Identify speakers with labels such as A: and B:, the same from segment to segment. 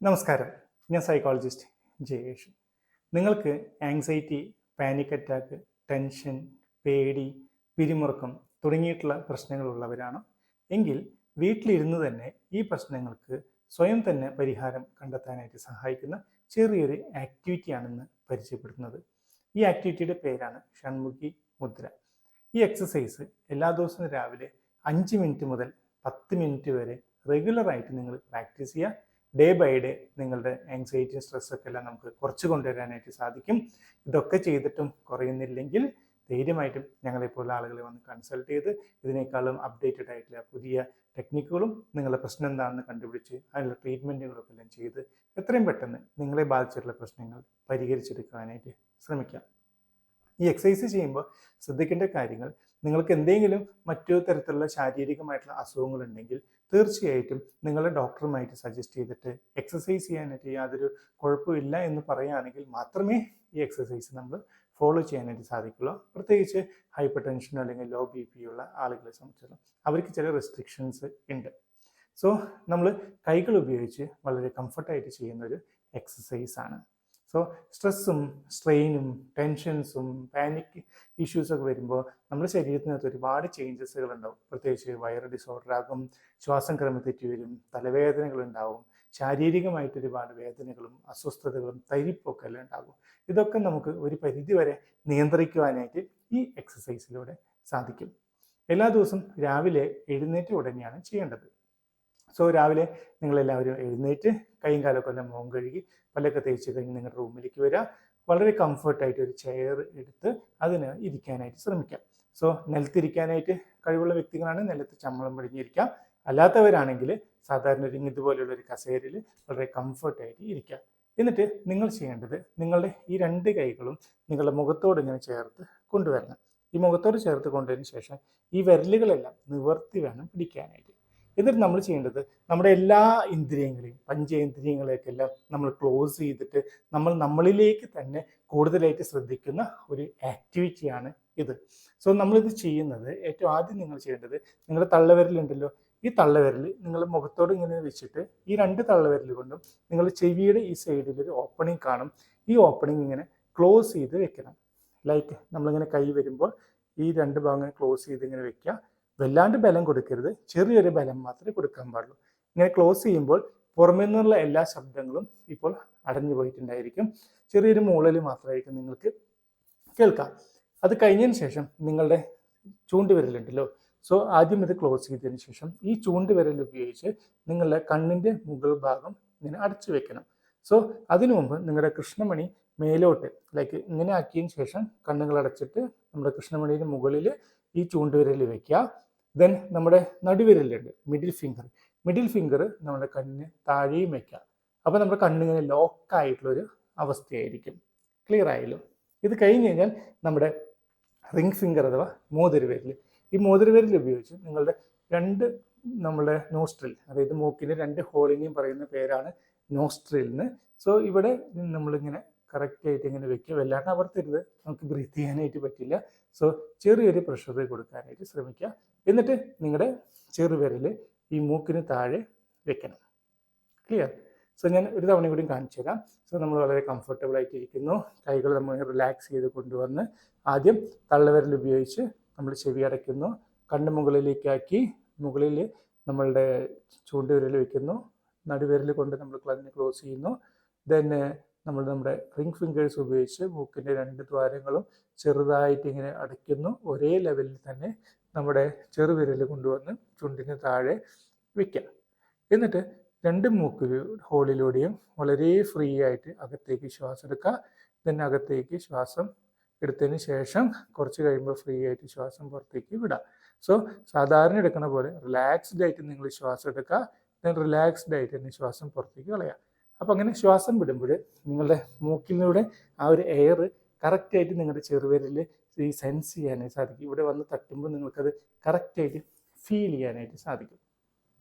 A: നമസ്കാരം. ഞാൻ സൈക്കോളജിസ്റ്റ് ജയേഷ് നിങ്ങൾക്ക് ആങ്സൈറ്റി പാനിക് അറ്റാക്ക് ടെൻഷൻ പേടി പിരിമുറുക്കം തുടങ്ങിയിട്ടുള്ള പ്രശ്നങ്ങളുള്ളവരാണ് എങ്കിൽ വീട്ടിലിരുന്ന് തന്നെ ഈ പ്രശ്നങ്ങൾക്ക് സ്വയം തന്നെ പരിഹാരം കണ്ടെത്താനായിട്ട് സഹായിക്കുന്ന ചെറിയൊരു ആക്ടിവിറ്റിയാണെന്ന് പരിചയപ്പെടുത്തുന്നത്. ഈ ആക്ടിവിറ്റിയുടെ പേരാണ് ഷൺമുഖി മുദ്ര. ഈ എക്സസൈസ് എല്ലാ ദിവസവും രാവിലെ അഞ്ച് മിനിറ്റ് മുതൽ പത്ത് മിനിറ്റ് വരെ റെഗുലറായിട്ട് നിങ്ങൾ പ്രാക്ടീസ് ചെയ്യുക. ഡേ ബൈ ഡേ നിങ്ങളുടെ ആങ്സൈറ്റി സ്ട്രെസ്സൊക്കെ എല്ലാം നമുക്ക് കുറച്ച് കൊണ്ടുവരാനായിട്ട് സാധിക്കും. ഇതൊക്കെ ചെയ്തിട്ടും കുറയുന്നില്ലെങ്കിൽ ധൈര്യമായിട്ടും ഞങ്ങളെപ്പോലുള്ള ആളുകളെ വന്ന് കൺസൾട്ട് ചെയ്ത് ഇതിനേക്കാളും അപ്ഡേറ്റഡ് ആയിട്ടുള്ള പുതിയ ടെക്നിക്കുകളും നിങ്ങളുടെ പ്രശ്നം എന്താണെന്ന് കണ്ടുപിടിച്ച് അതിനുള്ള ട്രീറ്റ്മെന്റുകളൊക്കെ എല്ലാം ചെയ്ത് എത്രയും പെട്ടെന്ന് നിങ്ങളെ ബാധിച്ചിട്ടുള്ള പ്രശ്നങ്ങൾ പരിഹരിച്ചെടുക്കാനായിട്ട് ശ്രമിക്കാം. ഈ എക്സസൈസ് ചെയ്യുമ്പോൾ ശ്രദ്ധിക്കേണ്ട കാര്യങ്ങൾ നിങ്ങൾക്ക് എന്തെങ്കിലും മറ്റു തരത്തിലുള്ള ശാരീരികമായിട്ടുള്ള അസുഖങ്ങളുണ്ടെങ്കിൽ തീർച്ചയായിട്ടും നിങ്ങളുടെ ഡോക്ടറുമായിട്ട് സജസ്റ്റ് ചെയ്തിട്ട് എക്സസൈസ് ചെയ്യാനായിട്ട് യാതൊരു കുഴപ്പമില്ല എന്ന് പറയുകയാണെങ്കിൽ മാത്രമേ ഈ എക്സസൈസ് നമ്മൾ ഫോളോ ചെയ്യാനായിട്ട് സാധിക്കുള്ളൂ. പ്രത്യേകിച്ച് ഹൈപ്പർ ടെൻഷനോ അല്ലെങ്കിൽ ലോ ബി പി ഉള്ള ആളുകളെ സംബന്ധിച്ചിടത്തോളം അവർക്ക് ചില റെസ്ട്രിക്ഷൻസ് ഉണ്ട്. സോ നമ്മൾ കൈകൾ ഉപയോഗിച്ച് വളരെ കംഫർട്ടായിട്ട് ചെയ്യുന്ന ഒരു എക്സസൈസ് ആണ്. സോ സ്ട്രെസ്സും സ്ട്രെയിനും ടെൻഷൻസും പാനിക് ഇഷ്യൂസൊക്കെ വരുമ്പോൾ നമ്മുടെ ശരീരത്തിനകത്ത് ഒരുപാട് ചേഞ്ചസുകൾ ഉണ്ടാവും പ്രത്യേകിച്ച് വയറ് ഡിസോർഡർ ആകും ശ്വാസം ക്രമത്തെറ്റി വരും തലവേദനകൾ ഉണ്ടാവും ശാരീരികമായിട്ട് ഒരുപാട് വേദനകളും അസ്വസ്ഥതകളും തരിപ്പൊക്കെ എല്ലാം ഉണ്ടാകും. ഇതൊക്കെ നമുക്ക് ഒരു പരിധിവരെ നിയന്ത്രിക്കുവാനായിട്ട് ഈ എക്സസൈസിലൂടെ സാധിക്കും. എല്ലാ ദിവസവും രാവിലെ എഴുന്നേറ്റ ഉടനെയാണ് ചെയ്യേണ്ടത്. സോ രാവിലെ നിങ്ങളെല്ലാവരും എഴുന്നേറ്റ് കൈയും കാലൊക്കെ ഒന്ന് മുഖം കഴുകി പല്ലൊക്കെ തേച്ച് കഴിഞ്ഞ് നിങ്ങളുടെ റൂമിലേക്ക് വരിക വളരെ കംഫർട്ടായിട്ട് ഒരു ചെയർ എടുത്ത് അതിന് ഇരിക്കാനായിട്ട് ശ്രമിക്കാം. സോ നിലത്തിരിക്കാനായിട്ട് കഴിവുള്ള വ്യക്തികളാണ്. നിലത്ത് ചമ്മളം പിടിഞ്ഞിരിക്കാം. അല്ലാത്തവരാണെങ്കിൽ സാധാരണ ഒരു ഇതുപോലെയുള്ള ഒരു കസേരയിൽ വളരെ കംഫർട്ടായിട്ട് ഇരിക്കാം എന്നിട്ട് നിങ്ങൾ ചെയ്യേണ്ടത് നിങ്ങളുടെ ഈ രണ്ട് കൈകളും നിങ്ങളുടെ മുഖത്തോട് ഇങ്ങനെ ചേർത്ത് കൊണ്ടുവരണം. ഈ മുഖത്തോട് ചേർത്ത് കൊണ്ടതിന് ശേഷം ഈ വിരലുകളെല്ലാം നിവർത്തി വേണം പിടിക്കാനായിട്ട്. എന്നിട്ട് നമ്മൾ ചെയ്യേണ്ടത് നമ്മുടെ എല്ലാ ഇന്ദ്രിയങ്ങളെയും പഞ്ചേന്ദ്രിയങ്ങളെയൊക്കെ എല്ലാം നമ്മൾ ക്ലോസ് ചെയ്തിട്ട് നമ്മൾ നമ്മളിലേക്ക് തന്നെ കൂടുതലായിട്ട് ശ്രദ്ധിക്കുന്ന ഒരു ആക്ടിവിറ്റിയാണ് ഇത്. സോ നമ്മളിത് ചെയ്യുന്നത് ഏറ്റവും ആദ്യം നിങ്ങൾ ചെയ്യേണ്ടത് നിങ്ങളുടെ തള്ളവിരലുണ്ടല്ലോ ഈ തള്ളവിരൽ നിങ്ങൾ മുഖത്തോട് ഇങ്ങനെ വെച്ചിട്ട് ഈ രണ്ട് തള്ളവിരൽ കൊണ്ടും നിങ്ങൾ ചെവിയുടെ ഈ സൈഡിൽ ഒരു ഓപ്പണിംഗ് കാണും. ഈ ഓപ്പണിംഗ് ഇങ്ങനെ ക്ലോസ് ചെയ്ത് വെക്കണം. ലൈക്ക് നമ്മളിങ്ങനെ കൈ വരുമ്പോൾ ഈ രണ്ട് ഭാഗം ക്ലോസ് ചെയ്ത് ഇങ്ങനെ വെക്കുക. വല്ലാണ്ട് ബലം കൊടുക്കരുത്. ചെറിയൊരു ബലം മാത്രമേ കൊടുക്കാൻ പാടുള്ളൂ. ഇങ്ങനെ ക്ലോസ് ചെയ്യുമ്പോൾ പുറമേ നിന്നുള്ള എല്ലാ ശബ്ദങ്ങളും ഇപ്പോൾ അടഞ്ഞു പോയിട്ടുണ്ടായിരിക്കും. ചെറിയൊരു മൂളൽ മാത്രമായിരിക്കും നിങ്ങൾക്ക് കേൾക്കാം. അത് കഴിഞ്ഞതിന് ശേഷം നിങ്ങളുടെ ചൂണ്ടുവിരലുണ്ടല്ലോ. സോ ആദ്യം ഇത് ക്ലോസ് ചെയ്തതിന് ശേഷം ഈ ചൂണ്ടുവിരൽ ഉപയോഗിച്ച് നിങ്ങളുടെ കണ്ണിന്റെ മുകൾ ഭാഗം ഇങ്ങനെ അടച്ചു വെക്കണം. സോ അതിനു മുമ്പ് നിങ്ങളുടെ കൃഷ്ണമണി മേലോട്ട് ലൈക്ക് ഇങ്ങനെ ആക്കിയതിന് ശേഷം കണ്ണുകൾ അടച്ചിട്ട് നമ്മുടെ കൃഷ്ണമണിയുടെ മുകളിൽ ഈ ചൂണ്ടുവിരൽ വെക്കുക. ദെൻ നമ്മുടെ നടുവിരലുണ്ട് മിഡിൽ ഫിംഗർ മിഡിൽ ഫിംഗർ നമ്മുടെ കണ്ണിന് താഴെയും വെക്കുക അപ്പോൾ നമ്മുടെ കണ്ണിങ്ങനെ ലോക്കായിട്ടുള്ളൊരു അവസ്ഥയായിരിക്കും. ക്ലിയർ ആയല്ലോ? ഇത് കഴിഞ്ഞ് കഴിഞ്ഞാൽ നമ്മുടെ റിംഗ് ഫിംഗർ അഥവാ മോതിരവിരൽ ഈ മോതിരവിരൽ ഉപയോഗിച്ച് നിങ്ങളുടെ രണ്ട് നമ്മുടെ നോസ്ട്രിൽ അതായത് മൂക്കിന്റെ രണ്ട് ഹോളിനെയും പറയുന്ന പേരാണ് നോസ്ട്രിലിന് സോ ഇവിടെ നമ്മളിങ്ങനെ കറക്റ്റ് ആയിട്ട് ഇങ്ങനെ വെക്കുക വല്ലാണ്ട് അമർത്തരുത്. നമുക്ക് ബ്രീത്ത് ചെയ്യാനായിട്ട് പറ്റില്ല. സോ ചെറിയൊരു പ്രഷർ കൊടുക്കാനായിട്ട് ശ്രമിക്കുക. എന്നിട്ട് നിങ്ങളുടെ ചെറുവിരൽ ഈ മൂക്കിന് താഴെ വെക്കണം. ക്ലിയർ സോ ഞാൻ ഒരു തവണ കൂടി കാണിച്ചു തരാം. സോ നമ്മൾ വളരെ കംഫർട്ടബിൾ ആയിട്ട് ഇരിക്കുന്നു കൈകൾ നമ്മൾ റിലാക്സ് ചെയ്ത് കൊണ്ടുവന്ന് ആദ്യം തള്ളവിരൽ ഉപയോഗിച്ച് നമ്മൾ ചെവി അടയ്ക്കുന്നു. കണ്ണ് മുകളിലേക്കാക്കി മുകളിൽ നമ്മളുടെ ചൂണ്ടുവിരൽ വെക്കുന്നു. നടുവിരൽ കൊണ്ട് നമ്മൾ ക്ലഞ്ഞ് ക്ലോസ് ചെയ്യുന്നു. ദെൻ നമ്മൾ നമ്മുടെ റിംഗ് ഫിംഗേഴ്സ് ഉപയോഗിച്ച് മൂക്കിന്റെ രണ്ട് ദ്വാരങ്ങളും ചെറുതായിട്ട് ഇങ്ങനെ അടയ്ക്കുന്നു. ഒരേ ലെവലിൽ തന്നെ നമ്മുടെ ചെറുവിരൽ കൊണ്ടുവന്ന് ചുണ്ടിന് താഴെ വയ്ക്കുക എന്നിട്ട് രണ്ട് മൂക്ക് ഹോളിലൂടെയും വളരെ ഫ്രീ ആയിട്ട് അകത്തേക്ക് ശ്വാസം എടുക്കുക. ദെൻ അകത്തേക്ക് ശ്വാസം എടുത്തതിന് ശേഷം കുറച്ച് കഴിയുമ്പോൾ ഫ്രീ ആയിട്ട് ശ്വാസം പുറത്തേക്ക് വിടാം സോ സാധാരണ എടുക്കുന്ന പോലെ റിലാക്സ്ഡ് ആയിട്ട് നിങ്ങൾ ശ്വാസം എടുക്കുക. ദെൻ റിലാക്സ്ഡ് ആയിട്ട് തന്നെ ശ്വാസം പുറത്തേക്ക് കളയുക. അപ്പോൾ അങ്ങനെ ശ്വാസം വിടുമ്പോൾ നിങ്ങളുടെ മൂക്കിലൂടെ ആ ഒരു എയർ കറക്റ്റായിട്ട് നിങ്ങളുടെ ചെറുവിരൽ ഈ സെൻസ് ചെയ്യാനായിട്ട് സാധിക്കും. ഇവിടെ വന്ന് തട്ടുമ്പോൾ നിങ്ങൾക്കത് കറക്റ്റായിട്ട് ഫീൽ ചെയ്യാനായിട്ട് സാധിക്കും.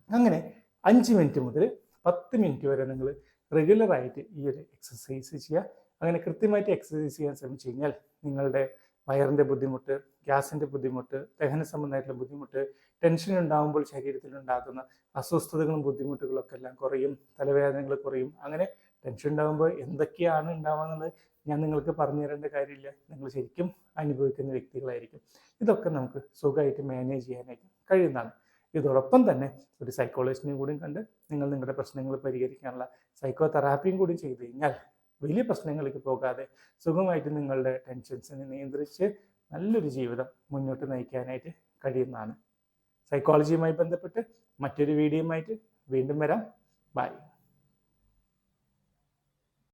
A: അങ്ങനെ അഞ്ച് മിനിറ്റ് മുതൽ പത്ത് മിനിറ്റ് വരെ നിങ്ങൾ റെഗുലറായിട്ട് ഈ ഒരു എക്സസൈസ് ചെയ്യുക. അങ്ങനെ കൃത്യമായിട്ട് എക്സസൈസ് ചെയ്യാൻ ശ്രമിച്ചു കഴിഞ്ഞാൽ നിങ്ങളുടെ വയറിന്റെ ബുദ്ധിമുട്ട് ഗ്യാസിന്റെ ബുദ്ധിമുട്ട് ദഹന സംബന്ധമായിട്ടുള്ള ബുദ്ധിമുട്ട് ടെൻഷൻ ഉണ്ടാകുമ്പോൾ ശരീരത്തിൽ ഉണ്ടാകുന്ന അസ്വസ്ഥതകളും ബുദ്ധിമുട്ടുകളും ഒക്കെ എല്ലാം കുറയും തലവേദനകൾ കുറയും. അങ്ങനെ ടെൻഷൻ ഉണ്ടാകുമ്പോൾ എന്തൊക്കെയാണ് ഉണ്ടാവാന്നുള്ളത് ഞാൻ നിങ്ങൾക്ക് പറഞ്ഞു തരേണ്ട കാര്യമില്ല. നിങ്ങൾ ശരിക്കും അനുഭവിക്കുന്ന വ്യക്തികളായിരിക്കും. ഇതൊക്കെ നമുക്ക് സുഖമായിട്ട് മാനേജ് ചെയ്യാനായിട്ട് കഴിയുന്നതാണ്. ഇതോടൊപ്പം തന്നെ ഒരു സൈക്കോളജിസ്റ്റിനെയും കൂടി കണ്ട് നിങ്ങൾ നിങ്ങളുടെ പ്രശ്നങ്ങൾ പരിഹരിക്കാനുള്ള സൈക്കോ തെറാപ്പിയും കൂടി ചെയ്തു കഴിഞ്ഞാൽ വലിയ പ്രശ്നങ്ങളിലേക്ക് പോകാതെ സുഖമായിട്ട് നിങ്ങളുടെ ടെൻഷൻസിനെ നിയന്ത്രിച്ച് നല്ലൊരു ജീവിതം മുന്നോട്ട് നയിക്കാനായിട്ട് കഴിയുന്നതാണ്. സൈക്കോളജിയുമായി ബന്ധപ്പെട്ട് മറ്റൊരു വീഡിയോയുമായിട്ട് വീണ്ടും വരാം. ബൈ